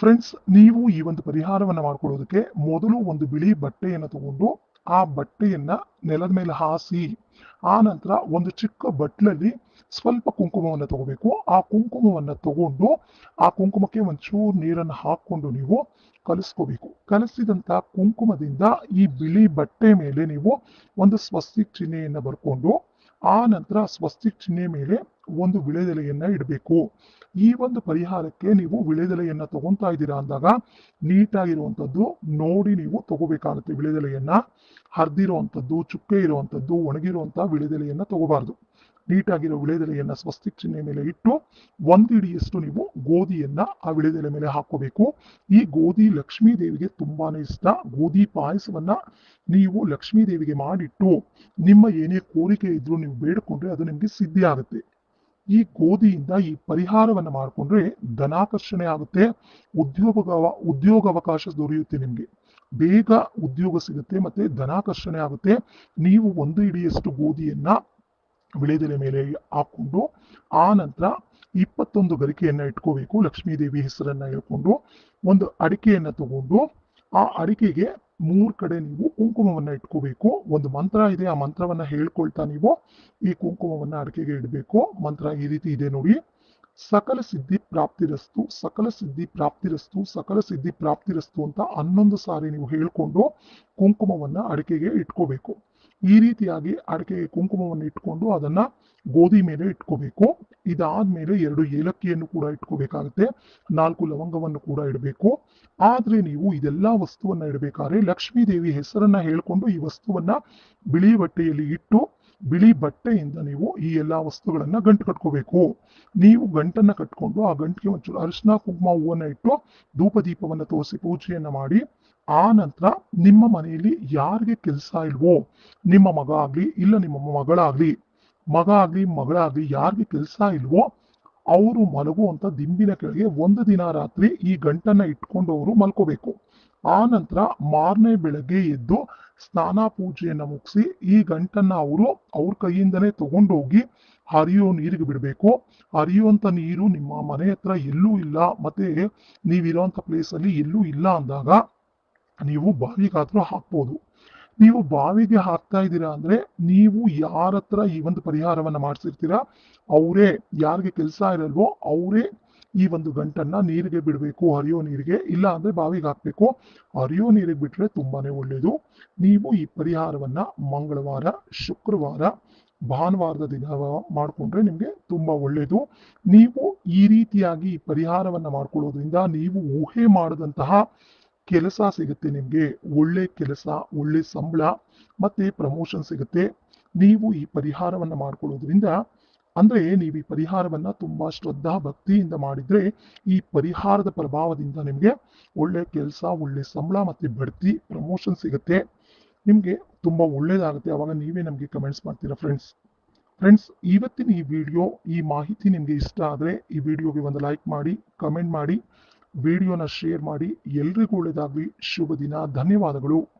Friends ನೀವು ಈ ಒಂದು ಪರಿಹಾರವನ್ನು ಮಾಡ್ಕೊಳ್ಳೋದಕ್ಕೆ ಮೊದಲು ಒಂದು ಬಿಳಿ ಬಟ್ಟೆಯನ್ನು ತಗೊಂಡು ಆ ಬಟ್ಟೆಯನ್ನ ನೆಲದ ಮೇಲೆ ಹಾಸಿ, ಆ ನಂತರ ಒಂದು ಚಿಕ್ಕ ಬಟ್ಲಲ್ಲಿ ಸ್ವಲ್ಪ ಕುಂಕುಮವನ್ನು ತಗೋಬೇಕು. ಆ ಕುಂಕುಮವನ್ನು ತಗೊಂಡು ಆ ಕುಂಕುಮಕ್ಕೆ ಒಂಚೂರು ನೀರನ್ನು ಹಾಕ್ಕೊಂಡು ನೀವು ಕಲಿಸ್ಕೋಬೇಕು. ಕಲಸಿದಂತ ಕುಂಕುಮದಿಂದ ಈ ಬಿಳಿ ಬಟ್ಟೆ ಮೇಲೆ ನೀವು ಒಂದು ಸ್ವಸ್ತಿಕ್ ಚಿಹ್ನೆಯನ್ನು ಬರ್ಕೊಂಡು, ಆ ನಂತರ ಸ್ವಸ್ತಿ ಚಿಹ್ನೆ ಮೇಲೆ ಒಂದು ವಿಳೆದೆಲೆಯನ್ನ ಇಡಬೇಕು. ಈ ಒಂದು ಪರಿಹಾರಕ್ಕೆ ನೀವು ವಿಳೆದೆಲೆಯನ್ನ ತಗೊಂತಾ ಇದ್ದೀರಾ ಅಂದಾಗ ನೀಟಾಗಿರುವಂಥದ್ದು ನೋಡಿ ನೀವು ತಗೋಬೇಕಾಗುತ್ತೆ ವಿಳೆದೆಲೆಯನ್ನ. ಹರಿದಿರುವಂಥದ್ದು, ಚುಕ್ಕೆ ಇರುವಂಥದ್ದು ಒಣಗಿರುವಂತ ವಿಳೆದೆಲೆಯನ್ನ ತಗೋಬಾರ್ದು. ನೀಟಾಗಿರೋ ವಿಳೆದೆಲೆಯನ್ನ ಸ್ವಸ್ತಿಕ್ ಚಿಹ್ನೆ ಮೇಲೆ ಇಟ್ಟು ಒಂದಿಡಿಯಷ್ಟು ನೀವು ಗೋಧಿಯನ್ನ ಆ ವಿಳೆದೆಲೆ ಮೇಲೆ ಹಾಕೋಬೇಕು ಈ ಗೋಧಿ ಲಕ್ಷ್ಮೀ ದೇವಿಗೆ ತುಂಬಾನೇ ಇಷ್ಟ. ಗೋಧಿ ಪಾಯಸವನ್ನ ನೀವು ಲಕ್ಷ್ಮೀ ದೇವಿಗೆ ಮಾಡಿಟ್ಟು ನಿಮ್ಮ ಏನೇ ಕೋರಿಕೆ ಇದ್ರೂ ನೀವು ಬೇಡಿಕೊಂಡ್ರೆ ಅದು ನಿಮಗೆ ಸಿದ್ಧಿ ಆಗುತ್ತೆ ಈ ಗೋಧಿಯಿಂದ ಈ ಪರಿಹಾರವನ್ನ ಮಾಡಿಕೊಂಡ್ರೆ ಧನಾಕರ್ಷಣೆ ಆಗುತ್ತೆ ಉದ್ಯೋಗ ಉದ್ಯೋಗಾವಕಾಶ ದೊರೆಯುತ್ತೆ ನಿಮ್ಗೆ. ಬೇಗ ಉದ್ಯೋಗ ಸಿಗುತ್ತೆ ಮತ್ತೆ ಧನಾಕರ್ಷಣೆ ಆಗುತ್ತೆ. ನೀವು ಒಂದು ಇಡಿಯಷ್ಟು ಗೋಧಿಯನ್ನ ವಿಳೆದೆಲೆ ಮೇಲೆ ಹಾಕೊಂಡು ಆ ನಂತರ ಇಪ್ಪತ್ತೊಂದು ಗರಿಕೆಯನ್ನ ಇಟ್ಕೋಬೇಕು, ಲಕ್ಷ್ಮೀದೇವಿ ಹೆಸರನ್ನ ಹೇಳ್ಕೊಂಡು, ಒಂದು ಅಡಿಕೆಯನ್ನ ತಗೊಂಡು, ಆ ಅಡಿಕೆಗೆ ಮೂರ್ ಕಡೆ ನೀವು ಕುಂಕುಮವನ್ನ ಇಟ್ಕೋಬೇಕು. ಒಂದು ಮಂತ್ರ ಇದೆ, ಆ ಮಂತ್ರವನ್ನ ಹೇಳ್ಕೊಳ್ತಾ ನೀವು ಈ ಕುಂಕುಮವನ್ನ ಅಡಿಕೆಗೆ ಇಡಬೇಕು. ಮಂತ್ರ ಈ ರೀತಿ ಇದೆ ನೋಡಿ. ಸಕಲ ಸಿದ್ಧಿ ಪ್ರಾಪ್ತಿರಸ್ತು, ಸಕಲ ಸಿದ್ಧಿ ಪ್ರಾಪ್ತಿರಸ್ತು, ಸಕಲ ಸಿದ್ಧಿ ಪ್ರಾಪ್ತಿರಸ್ತು ಅಂತ ಹನ್ನೊಂದು ಸಾರಿ ನೀವು ಹೇಳ್ಕೊಂಡು ಕುಂಕುಮವನ್ನ ಅಡಿಕೆಗೆ ಇಟ್ಕೋಬೇಕು. ಈ ರೀತಿಯಾಗಿ ಅಡಿಕೆಗೆ ಕುಂಕುಮವನ್ನು ಇಟ್ಕೊಂಡು ಅದನ್ನ ಗೋಧಿ ಮೇಲೆ ಇಟ್ಕೋಬೇಕು. ಇದಾದ್ಮೇಲೆ ಎರಡು ಏಲಕ್ಕಿಯನ್ನು ಕೂಡ ಇಟ್ಕೋಬೇಕಾಗುತ್ತೆ. ನಾಲ್ಕು ಲವಂಗವನ್ನು ಕೂಡ ಇಡಬೇಕು. ಆದ್ರೆ ನೀವು ಇದೆಲ್ಲ ವಸ್ತುವನ್ನ ಇಡಬೇಕಾದ್ರೆ ಲಕ್ಷ್ಮೀ ದೇವಿ ಹೆಸರನ್ನ ಹೇಳ್ಕೊಂಡು ಈ ವಸ್ತುವನ್ನ ಬಿಳಿ ಬಟ್ಟೆಯಲ್ಲಿ ಇಟ್ಟು ಬಿಳಿ ಬಟ್ಟೆಯಿಂದ ನೀವು ಈ ಎಲ್ಲಾ ವಸ್ತುಗಳನ್ನ ಗಂಟು ಕಟ್ಕೋಬೇಕು. ನೀವು ಗಂಟನ್ನ ಕಟ್ಕೊಂಡು ಆ ಗಂಟಿಗೆ ಒಂಚೂರು ಅರಿಶಿನ ಕುಂಕುಮ ಹೂವನ್ನ ಇಟ್ಟು ಧೂಪ ದೀಪವನ್ನ ತೋರಿಸಿ ಪೂಜೆಯನ್ನ ಮಾಡಿ ಆ ನಂತರ ನಿಮ್ಮ ಮನೆಯಲ್ಲಿ ಯಾರಿಗೆ ಕೆಲಸ ಇಲ್ವೋ, ನಿಮ್ಮ ಮಗ ಆಗ್ಲಿ ಇಲ್ಲ ನಿಮ್ಮ ಮಗಳಾಗ್ಲಿ, ಮಗ ಆಗ್ಲಿ ಮಗಳಾಗ್ಲಿ ಯಾರಿಗೆ ಕೆಲಸ ಇಲ್ವೋ, ಅವರು ಮಲಗುವಂತ ದಿಂಬಿನ ಕೆಳಗೆ ಒಂದು ದಿನ ರಾತ್ರಿ ಈ ಗಂಟನ್ನ ಇಟ್ಕೊಂಡು ಅವರು ಮಲ್ಕೋಬೇಕು. ಆ ನಂತರ ಮಾರನೇ ಬೆಳಗ್ಗೆ ಎದ್ದು ಸ್ನಾನ ಪೂಜೆಯನ್ನ ಮುಗಿಸಿ ಈ ಗಂಟನ್ನ ಅವರು ಅವ್ರ ಕೈಯಿಂದನೇ ತಗೊಂಡೋಗಿ ಹರಿಯೋ ನೀರಿಗೆ ಬಿಡಬೇಕು. ಹರಿಯುವಂತ ನೀರು ನಿಮ್ಮ ಮನೆ ಹತ್ರ ಎಲ್ಲೂ ಇಲ್ಲ. ಮತ್ತೆ ನೀವಿರೋಂಥ ಪ್ಲೇಸ್ ಅಲ್ಲಿ ಎಲ್ಲೂ ಇಲ್ಲ ಅಂದಾಗ ನೀವು ಬಾವಿಗಾದ್ರೂ ಹಾಕ್ಬೋದು. ನೀವು ಬಾವಿಗೆ ಹಾಕ್ತಾ ಇದ್ದೀರಾ ಅಂದ್ರೆ ನೀವು ಯಾರ ಹತ್ರ ಈ ಒಂದು ಪರಿಹಾರವನ್ನ ಮಾಡಿಸಿರ್ತೀರಾ? ಅವರೇ ಯಾರಿಗೆ ಕೆಲಸ ಇರಲ್ವೋ ಅವರೇ ಈ ಒಂದು ಗಂಟನ್ನ ನೀರಿಗೆ ಬಿಡಬೇಕು, ಹರಿಯೋ ನೀರಿಗೆ. ಇಲ್ಲ ಅಂದ್ರೆ ಬಾವಿಗೆ ಹಾಕ್ಬೇಕು. ಹರಿಯೋ ನೀರಿಗೆ ಬಿಟ್ರೆ ತುಂಬಾನೇ ಒಳ್ಳೇದು. ನೀವು ಈ ಪರಿಹಾರವನ್ನ ಮಂಗಳವಾರ, ಶುಕ್ರವಾರ, ಭಾನುವಾರದ ದಿನ ಮಾಡಿಕೊಂಡ್ರೆ ನಿಮ್ಗೆ ತುಂಬಾ ಒಳ್ಳೇದು. ನೀವು ಈ ರೀತಿಯಾಗಿ ಪರಿಹಾರವನ್ನ ಮಾಡ್ಕೊಳ್ಳೋದ್ರಿಂದ ನೀವು ಊಹೆ ಮಾಡದಂತಹ ಕೆಲಸ ಸಿಗುತ್ತೆ ನಿಮಗೆ, ಒಳ್ಳೆ ಕೆಲಸ, ಒಳ್ಳೆ ಸಂಬಳ, ಮತ್ತೆ ಪ್ರಮೋಷನ್ ಸಿಗುತ್ತೆ. ನೀವು ಈ ಪರಿಹಾರವನ್ನ ಮಾಡ್ಕೊಳ್ಳೋದ್ರಿಂದ, ಅಂದ್ರೆ ನೀವು ಈ ಪರಿಹಾರವನ್ನ ತುಂಬಾ ಶ್ರದ್ಧಾ ಭಕ್ತಿಯಿಂದ ಮಾಡಿದ್ರೆ, ಈ ಪರಿಹಾರದ ಪ್ರಭಾವದಿಂದ ನಿಮಗೆ ಒಳ್ಳೆ ಕೆಲಸ, ಒಳ್ಳೆ ಸಂಬಳ ಮತ್ತೆ ಬಡ್ತಿ ಪ್ರಮೋಷನ್ ಸಿಗುತ್ತೆ. ನಿಮಗೆ ತುಂಬಾ ಒಳ್ಳೇದಾಗುತ್ತೆ. ಅವಾಗ ನೀವೇ ನಮಗೆ ಕಮೆಂಟ್ಸ್ ಮಾಡ್ತೀರಾ ಫ್ರೆಂಡ್ಸ್ ಫ್ರೆಂಡ್ಸ್ ಇವತ್ತಿನ ಈ ವಿಡಿಯೋ ಈ ಮಾಹಿತಿ ನಿಮಗೆ ಇಷ್ಟ ಆದ್ರೆ ಈ ವಿಡಿಯೋಗೆ ಒಂದು ಲೈಕ್ ಮಾಡಿ ಕಮೆಂಟ್ ಮಾಡಿ. ವಿಡಿಯೋನ ಶೇರ್ ಮಾಡಿ ಎಲ್ರಿಗೂ ಒಳ್ಳೆಯದಾಗಲಿ ಶುಭ ದಿನ. ಧನ್ಯವಾದಗಳು.